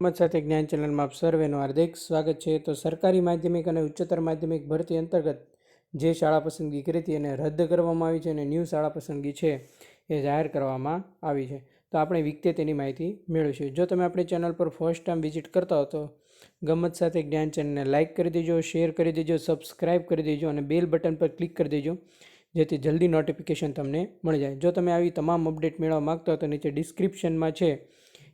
મત સાથે જ્ઞાન ચેનલમાં આપ સર્વેનું હાર્દિક સ્વાગત છે. તો સરકારી માધ્યમિક અને ઉચ્ચતર માધ્યમિક ભરતી અંતર્ગત જે શાળા પસંદગી કરી હતી એને રદ કરવામાં આવી છે અને ન્યૂ શાળા પસંદગી છે એ જાહેર કરવામાં આવી છે. તો આપણે વિગતે તેની માહિતી મેળવીશું. જો તમે આપણી ચેનલ પર ફર્સ્ટ ટાઈમ વિઝિટ કરતા હો તો ગમત સાથે જ્ઞાન ચેનલને લાઇક કરી દેજો, શેર કરી દેજો, સબસ્ક્રાઇબ કરી દેજો અને બેલ બટન પર ક્લિક કરી દેજો, જેથી જલ્દી નોટિફિકેશન તમને મળી જાય. જો તમે આવી તમામ અપડેટ મેળવવા માગતા હો તો નીચે ડિસ્ક્રિપ્શનમાં છે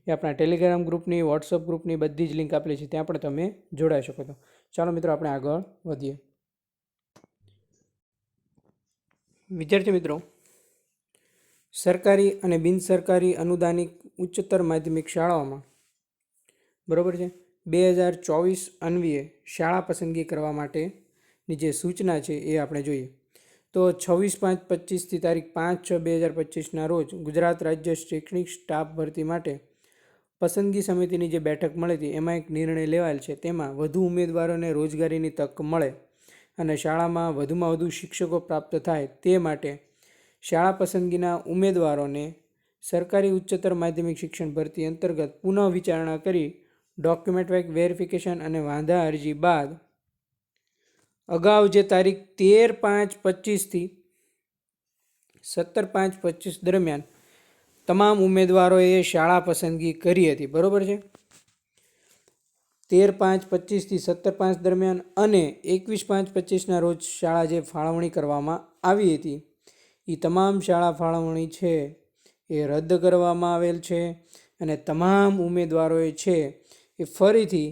એ આપણા ટેલિગ્રામ ગ્રુપની વોટ્સઅપ ગ્રુપની બધી જ લિંક આપેલી છે, ત્યાં પણ તમે જોડાઈ શકો છો. ચાલો મિત્રો, આપણે આગળ વધીએ. વિદ્યાર્થી મિત્રો, સરકારી અને બિનસરકારી અનુદાનિત ઉચ્ચતર માધ્યમિક શાળાઓમાં, બરાબર છે, બે હજાર ચોવીસ અન્વયે શાળા પસંદગી કરવા માટેની જે સૂચના છે એ આપણે જોઈએ. તો છવ્વીસ પાંચ પચીસથી તારીખ પાંચ છ બે હજાર પચીસના રોજ ગુજરાત રાજ્ય શૈક્ષણિક સ્ટાફ ભરતી માટે પસંદગી સમિતિની જે બેઠક મળી હતી, એમાં એક નિર્ણય લેવાયેલ છે. તેમાં વધુ ઉમેદવારોને રોજગારીની તક મળે અને શાળામાં વધુમાં વધુ શિક્ષકો પ્રાપ્ત થાય તે માટે શાળા પસંદગીના ઉમેદવારોને સરકારી ઉચ્ચતર માધ્યમિક શિક્ષણ ભરતી અંતર્ગત પુનઃ વિચારણા કરી ડોક્યુમેન્ટ વેરિફિકેશન અને વાંધા અરજી બાદ અગાઉ જે તારીખ તેર પાંચ પચીસથી સત્તર પાંચ પચીસ દરમિયાન તમામ ઉમેદવારોએ શાળા પસંદગી કરી હતી. બરાબર છે? તેર પાંચ પચીસથી સત્તર પાંચ દરમિયાન અને એકવીસ પાંચ પચીસના રોજ શાળા જે ફાળવણી કરવામાં આવી હતી એ તમામ શાળા ફાળવણી છે એ રદ કરવામાં આવેલ છે અને તમામ ઉમેદવારોએ છે એ ફરીથી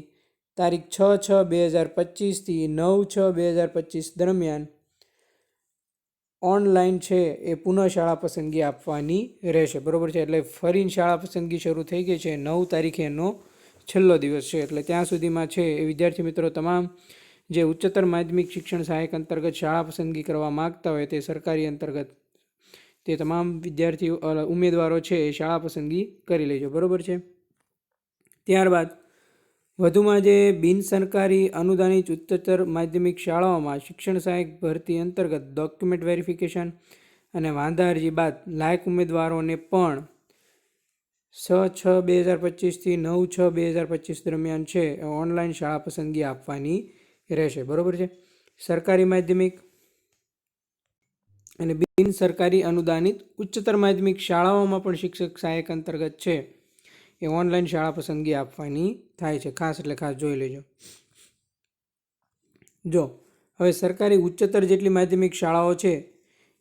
તારીખ છ છ બે હજાર પચીસથી નવ છ બે હજાર પચીસ દરમિયાન ઓનલાઈન છે એ પુનઃ શાળા પસંદગી આપવાની રહેશે. બરાબર છે? એટલે ફરી શાળા પસંદગી શરૂ થઈ ગઈ છે. નવ તારીખે એનો છેલ્લો દિવસ છે. એટલે ત્યાં સુધીમાં છે એ વિદ્યાર્થી મિત્રો તમામ જે ઉચ્ચતર માધ્યમિક શિક્ષણ સહાયક અંતર્ગત શાળા પસંદગી કરવા માગતા હોય તે સરકારી અંતર્ગત તે તમામ વિદ્યાર્થીઓ ઉમેદવારો છે એ શાળા પસંદગી કરી લેજો. બરાબર છે? ત્યારબાદ વધુમાં જે બિન સરકારી અનુદાનિત ઉચ્ચતર માધ્યમિક શાળાઓમાં શિક્ષણ સહાયક ભરતી અંતર્ગત ડોક્યુમેન્ટ વેરિફિકેશન અને વાંધા અરજી બાદ લાયક ઉમેદવારોને પણ છ છ બે હજાર પચીસથી નવ છ બે હજાર પચીસ દરમિયાન છે ઓનલાઈન શાળા પસંદગી આપવાની રહેશે. બરાબર છે? સરકારી માધ્યમિક અને બિન સરકારી અનુદાનિત ઉચ્ચતર માધ્યમિક શાળાઓમાં પણ શિક્ષક સહાયક અંતર્ગત છે. એ ઓનલાઈન શાળા પસંદગી આપવાની થાય છે. ખાસ એટલે ખાસ જોઈ લેજો. જો, હવે સરકારી ઉચ્ચતર જેટલી માધ્યમિક શાળાઓ છે,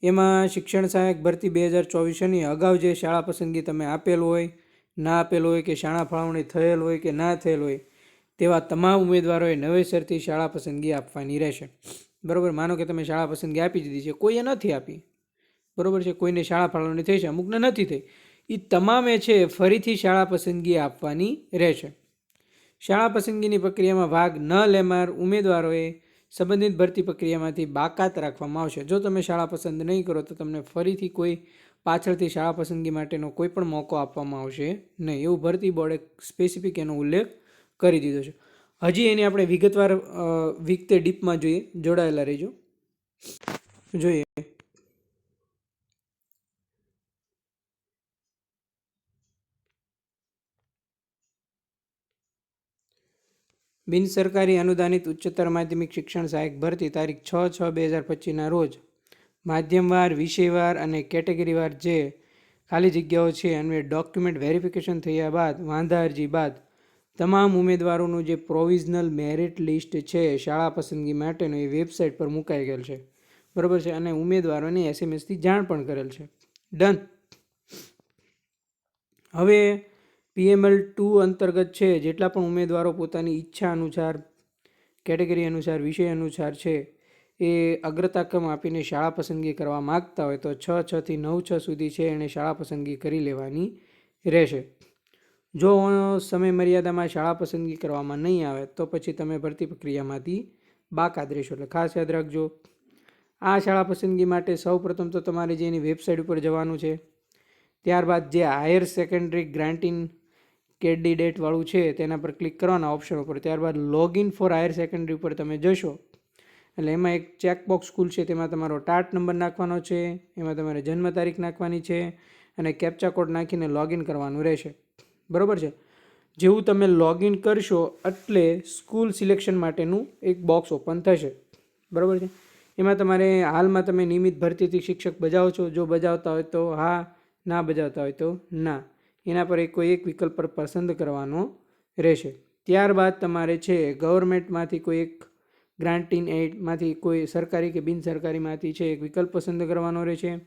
એમાં શિક્ષણ સહાયક ભરતી બે હજાર ચોવીસની અગાઉ જે શાળા પસંદગી તમે આપેલ હોય, ના આપેલ હોય કે શાળા ફાળવણી થયેલ હોય કે ના થયેલ હોય, તેવા તમામ ઉમેદવારોએ નવેસરથી શાળા પસંદગી આપવાની રહેશે. બરાબર? માનો કે તમે શાળા પસંદગી આપી દીધી છે. કોઈએ નથી આપી. બરાબર છે? કોઈને શાળા ફાળવણી થઈ છે. અમુકને નથી થઈ. એ તમામે છે ફરીથી શાળા પસંદગી આપવાની રહેશે. શાળા પસંદગીની પ્રક્રિયામાં ભાગ ન લેનાર ઉમેદવારોએ સંબંધિત ભરતી પ્રક્રિયામાંથી બાકાત રાખવામાં આવશે. જો તમે શાળા પસંદ નહીં કરો તો તમને ફરીથી કોઈ પાછળથી શાળા પસંદગી માટેનો કોઈ પણ મોકો આપવામાં આવશે નહીં. એવું ભરતી બોર્ડે સ્પેસિફિક એનો ઉલ્લેખ કરી દીધો છે. હજી એની આપણે વિગતવાર વિગતે ડીપમાં જોઈએ. જોડાયેલા રહીજો. જોઈએ. બિન સરકારી અનુદાનિત ઉચ્ચતર માધ્યમિક શિક્ષણ સહાયક ભરતી તારીખ છ છ બે હજાર પચીસના રોજ માધ્યમવાર, વિષયવાર અને કેટેગરીવાર જે ખાલી જગ્યાઓ છે અને ડોક્યુમેન્ટ વેરિફિકેશન થયા બાદ, વાંધા અરજી બાદ તમામ ઉમેદવારોનું જે પ્રોવિઝનલ મેરિટ લિસ્ટ છે શાળા પસંદગી માટેનું એ વેબસાઇટ પર મુકાઈ ગયેલ છે. બરાબર છે? અને ઉમેદવારોને એસએમએસથી જાણ પણ કરેલ છે. ડન. હવે પીએમએલ ટુ અંતર્ગત છે, જેટલા પણ ઉમેદવારો પોતાની ઈચ્છા અનુસાર, કેટેગરી અનુસાર, વિષય અનુસાર છે, એ અગ્રતાક્રમ આપીને શાળા પસંદગી કરવા માગતા હોય તો છ છથી નવ છ સુધી છે એણે શાળા પસંદગી કરી લેવાની રહેશે. જો સમય મર્યાદામાં શાળા પસંદગી કરવામાં નહીં આવે, તો પછી તમે ભરતી પ્રક્રિયામાંથી બાકાત રહેશો એટલે ખાસ યાદ રાખજો, આ શાળા પસંદગી માટે સૌ પ્રથમ તો તમારે જે એની વેબસાઇટ ઉપર જવાનું છે, ત્યારબાદ જે હાયર સેકન્ડરી ગ્રાન્ટિંગ કેન્ડિડેટવાળું છે, તેના પર ક્લિક કરવાના ઓપ્શન ઉપર. ત્યારબાદ લોગિન ફોર હાયર સેકન્ડરી ઉપર તમે જશો. એટલે એમાં એક ચેકબોક્સ સ્કૂલ છે, તેમાં તમારો ટાટ નંબર નાખવાનો છે, એમાં તમારે જન્મ તારીખ નાખવાની છે અને કેપ્ચા કોડ નાખીને લોગિન કરવાનું રહેશે. બરાબર છે? જેવું તમે લોગિન કરશો એટલે સ્કૂલ સિલેક્શન માટેનું એક બોક્સ ઓપન થશે. બરાબર છે? એમાં તમારે હાલમાં તમે નિયમિત ભરતીથી શિક્ષક બજાવો છો. જો બજાવતા હોય તો હા, ના બજાવતા હોય તો ના. એના પર કોઈ એક વિકલ્પ પર પસંદ કરવાનો રહેશે. ત્યારબાદ તમારે છે, ગવર્મેન્ટમાંથી કોઈ એક ગ્રાન્ટીન એડમાંથી કોઈ સરકારી કે બિન સરકારીમાંથી છે, એક વિકલ્પ પસંદ કરવાનો રહેશે.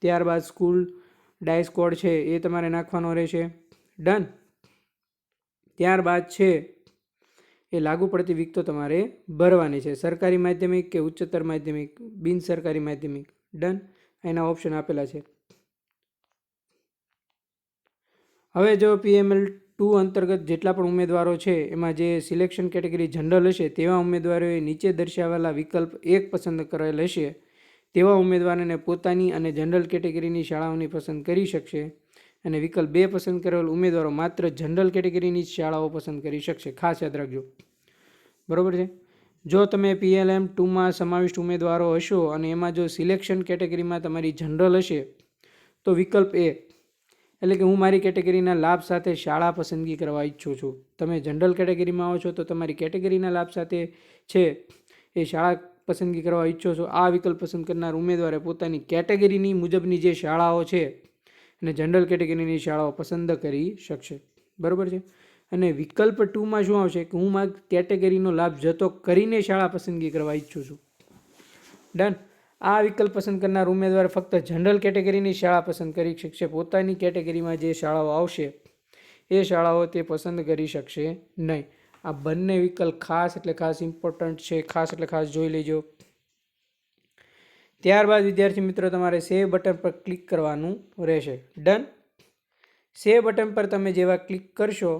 ત્યારબાદ સ્કૂલ ડાયસ કોડ છે, એ તમારે નાખવાનો રહેશે. ડન. ત્યારબાદ છે, એ લાગુ પડતી વિગતો તમારે ભરવાની છે. સરકારી માધ્યમિક કે ઉચ્ચતર માધ્યમિક બિન સરકારી માધ્યમિક. ડન. એના ઓપ્શન આપેલા છે. હવે જો પીએમએલ ટુ અંતર્ગત જેટલા પણ ઉમેદવારો છે, એમાં જે સિલેક્શન કેટેગરી જનરલ હશે, તેવા ઉમેદવારોએ નીચે દર્શાવેલા વિકલ્પ એક પસંદ કરેલ હશે. તેવા ઉમેદવારોને પોતાની અને જનરલ કેટેગરીની શાળાઓની પસંદ કરી શકશે અને વિકલ્પ બે પસંદ કરેલ ઉમેદવારો માત્ર જનરલ કેટેગરીની શાળાઓ પસંદ કરી શકશે. ખાસ યાદ રાખજો. બરાબર છે? જો તમે પીએલએમ ટુમાં સમાવિષ્ટ ઉમેદવારો હશો અને એમાં જો સિલેક્શન કેટેગરીમાં તમારી જનરલ હશે, તો વિકલ્પ એ એટલે કે હું મારી કેટેગરીના લાભ સાથે શાળા પસંદગી કરવા ઈચ્છું છું. તમે જનરલ કેટેગરીમાં આવો છો તો તમારી કેટેગરીના લાભ સાથે છે એ શાળા પસંદગી કરવા ઈચ્છો છો. આ વિકલ્પ પસંદ કરનાર ઉમેદવારે પોતાની કેટેગરીની મુજબની જે શાળાઓ છે અને જનરલ કેટેગરીની શાળાઓ પસંદ કરી શકશે. બરાબર છે? અને વિકલ્પ ટુમાં શું આવશે? કે હું મારી કેટેગરીનો લાભ જતો કરીને શાળા પસંદગી કરવા ઈચ્છું છું. ડન? આ વિકલ્પ પસંદ કરનાર ઉમેદવાર ફક્ત જનરલ કેટેગરીની શાળા પસંદ કરી શકશે. પોતાની કેટેગરીમાં જે શાળાઓ આવશે, એ શાળાઓ તે પસંદ કરી શકશે નહીં. આ બંને વિકલ્પ ખાસ એટલે ખાસ ઇમ્પોર્ટન્ટ છે. ખાસ એટલે ખાસ જોઈ લેજો. ત્યારબાદ, વિદ્યાર્થી મિત્રો, તમારે સેવ બટન પર ક્લિક કરવાનું રહેશે. ડન સેવ બટન પર તમે જેવા ક્લિક કરશો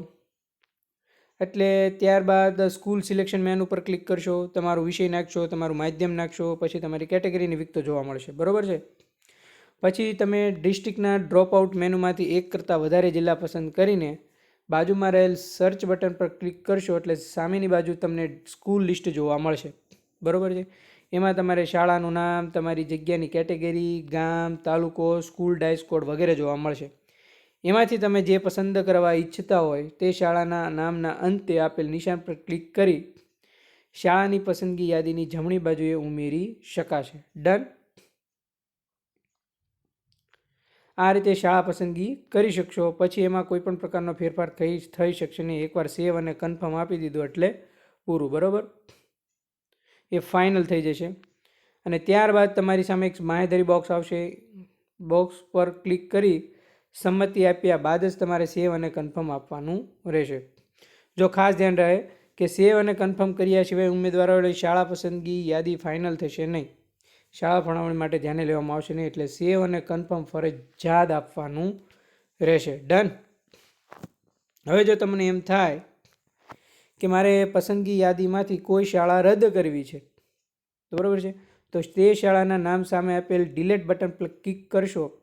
એટલે ત્યારબાદ સ્કૂલ સિલેક્શન મેન ઉપર ક્લિક કરશો, તમારો વિષય નાખશો, તમારું માધ્યમ નાખશો, પછી તમારી કેટેગરીની વિગતો જોવા મળશે. બરાબર છે? પછી તમે ડિસ્ટ્રિક્ટના ડ્રોપ આઉટ મેનુમાંથી એક કરતાં વધારે જિલ્લા પસંદ કરીને બાજુમાં રહેલ સર્ચ બટન પર ક્લિક કરશો એટલે સામેની બાજુ તમને સ્કૂલ લિસ્ટ જોવા મળશે. બરાબર છે? એમાં તમારે શાળાનું નામ, તમારી જગ્યાની કેટેગરી, ગામ, તાલુકો, સ્કૂલ, ડાયસ કોડ વગેરે જોવા મળશે. એમાંથી તમે જે પસંદ કરવા ઈચ્છતા હોય તે શાળાના નામના અંતે આપેલ નિશાન પર ક્લિક કરી શાળાની પસંદગી યાદીની જમણી બાજુએ ઉમેરી શકાશે. ડન. આ રીતે શાળા પસંદગી કરી શકશો. પછી એમાં કોઈ પણ પ્રકારનો ફેરફાર થઈ થઈ શકશે નહીં. એકવાર સેવ અને કન્ફર્મ આપી દીધું એટલે પૂરું, બરાબર? એ ફાઇનલ થઈ જશે. અને ત્યારબાદ તમારી સામે એક માહેધરી બોક્સ આવશે. બોક્સ પર ક્લિક કરી સંમતિ આપ્યા બાદ જ તમારે સેવ અને કન્ફર્મ આપવાનું રહેશે. જો ખાસ ધ્યાન રહે કે સેવ અને કન્ફર્મ કર્યા સિવાય ઉમેદવારોની શાળા પસંદગી યાદી ફાઇનલ થશે નહીં. શાળા ફાળવણી માટે ધ્યાને લેવામાં આવશે નહીં એટલે સેવ અને કન્ફર્મ ફરજિયાત આપવાનું રહેશે. ડન હવે જો તમને એમ થાય કે મારે પસંદગી યાદીમાંથી કોઈ શાળા રદ કરવી છે, તો બરાબર છે. તો તે શાળાના નામ સામે આપેલ ડિલેટ બટન પર ક્લિક કરશો.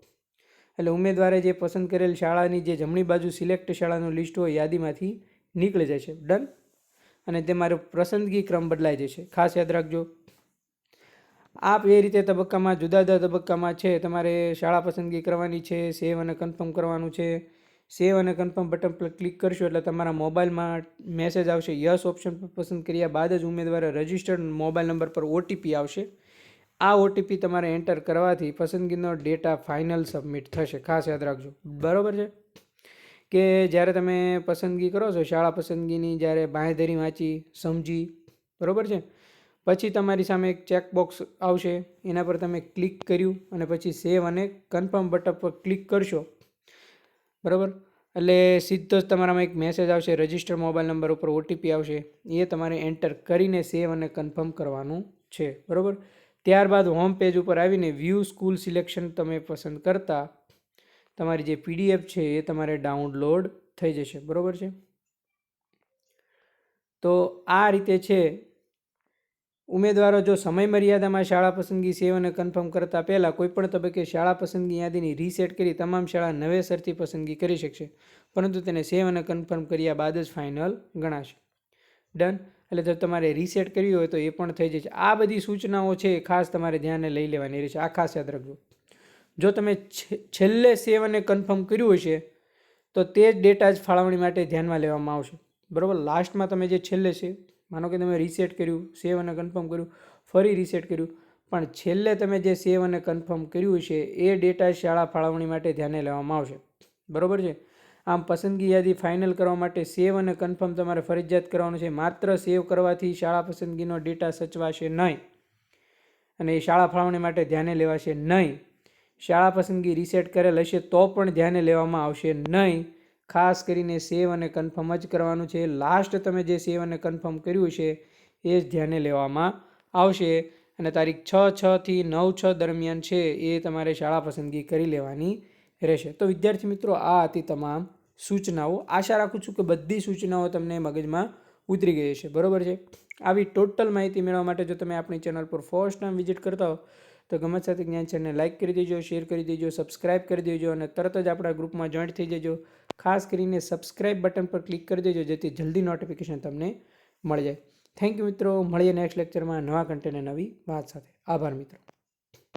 એટલે ઉમેદવારે જે પસંદ કરેલ શાળાની જે જમણી બાજુ સિલેક્ટ શાળાનું લિસ્ટ હોય યાદીમાંથી નીકળી જશે. ડન? અને તમારો પસંદગી ક્રમ બદલાઈ જશે. ખાસ યાદ રાખજો. આપ એ રીતે તબક્કામાં, જુદા જુદા તબક્કામાં છે. તમારે શાળા પસંદગી કરવાની છે, સેવ અને કન્ફર્મ કરવાનું છે. સેવ અને કન્ફર્મ બટન પર ક્લિક કરશો એટલે તમારા મોબાઈલમાં મેસેજ આવશે. યસ ઓપ્શન પર પસંદ કર્યા બાદ જ ઉમેદવારે રજિસ્ટર્ડ મોબાઈલ નંબર પર ઓટીપી આવશે. આ ઓટીપી તમારે એન્ટર કરવાથી પસંદગીનો ડેટા ફાઇનલ સબમિટ થશે. ખાસ યાદ રાખજો. બરાબર છે? કે જ્યારે તમે પસંદગી કરો છો, શાળા પસંદગીની જ્યારે બાંહેધરી વાંચી, સમજી, બરાબર છે? પછી તમારી સામે એક ચેકબોક્સ આવશે, એના પર તમે ક્લિક કર્યું અને પછી સેવ અને કન્ફર્મ બટન પર ક્લિક કરશો. બરાબર? એટલે સીધો જ તમારામાં એક મેસેજ આવશે રજિસ્ટર મોબાઈલ નંબર ઉપર ઓટીપી આવશે. એ તમારે એન્ટર કરીને સેવ અને કન્ફર્મ કરવાનું છે. બરાબર? ત્યારબાદ હોમ પેજ ઉપર આવીને વ્યૂ સ્કૂલ સિલેક્શન તમે પસંદ કરતા, તમારી જે પીડીએફ છે એ તમારે ડાઉનલોડ થઈ જશે. બરાબર છે? તો આ રીતે છે, ઉમેદવારો જો સમય મર્યાદામાં શાળા પસંદગી સેવ અને કન્ફર્મ કરતાં પહેલાં કોઈપણ તબક્કે શાળા પસંદગી યાદીની રીસેટ કરી તમામ શાળા નવેસરથી પસંદગી કરી શકશે. પરંતુ તેને સેવ અને કન્ફર્મ કર્યા બાદ જ ફાઇનલ ગણાશે. ડન એટલે જો તમારે રીસેટ કરવી હોય તો એ પણ થઈ જશે. આ બધી સૂચનાઓ છે એ ખાસ તમારે ધ્યાને લઈ લેવાની રહેશે. આ ખાસ યાદ રાખજો. જો તમે છેલ્લે સેવ અને કન્ફર્મ કર્યું હશે, તો તે જ ડેટા જ ફાળવણી માટે ધ્યાનમાં લેવામાં આવશે. બરાબર? લાસ્ટમાં તમે જે છેલ્લે છે, માનો કે તમે રીસેટ કર્યું સેવ અને કન્ફર્મ કર્યું, ફરી રીસેટ કર્યું, પણ છેલ્લે તમે જે સેવ અને કન્ફર્મ કર્યું છે એ ડેટા શાળા ફાળવણી માટે ધ્યાને લેવામાં આવશે. બરાબર છે? આમ પસંદગી યાદી ફાઇનલ કરવા માટે સેવ અને કન્ફર્મ તમારે ફરજિયાત કરવાનું છે. માત્ર સેવ કરવાથી શાળા પસંદગીનો ડેટા સચવાશે નહીં. અને એ શાળા ફાળવણી માટે ધ્યાને લેવાશે નહીં. શાળા પસંદગી રીસેટ કરેલ હશે તો પણ ધ્યાને લેવામાં આવશે નહીં. ખાસ કરીને સેવ અને કન્ફર્મ જ કરવાનું છે. લાસ્ટ તમે જે સેવ અને કન્ફર્મ કર્યું છે, એ જ ધ્યાને લેવામાં આવશે. અને તારીખ છ છથી નવ, છ દરમિયાન છે, એ તમારે શાળા પસંદગી કરી લેવાની રહેશે. તો વિદ્યાર્થી મિત્રો, આ હતી તમામ સૂચનાઓ. આશા રાખું છું કે બધી સૂચનાઓ તમને મગજમાં ઉતરી ગઈ છે બરોબર છે? આવી ટોટલ માહિતી મેળવવા માટે જો તમે આપણી ચેનલ પર ફર્સ્ટ ટાઈમ વિઝિટ કરતા હો, તો ગમત સાથે જ્ઞાન ચેનલને લાઇક કરી દેજો, શેર કરી દેજો, સબસ્ક્રાઇબ કરી દેજો અને તરત જ આપણા ગ્રુપમાં જોઈન્ટ થઈ જજો. ખાસ કરીને સબસ્ક્રાઇબ બટન પર ક્લિક કરી દેજો, જેથી જલ્દી નોટિફિકેશન તમને મળી જાય. થેન્ક યુ મિત્રો. મળીએ નેક્સ્ટ લેક્ચરમાં નવા કન્ટેન્ટ નવી વાત સાથે. આભાર મિત્રો.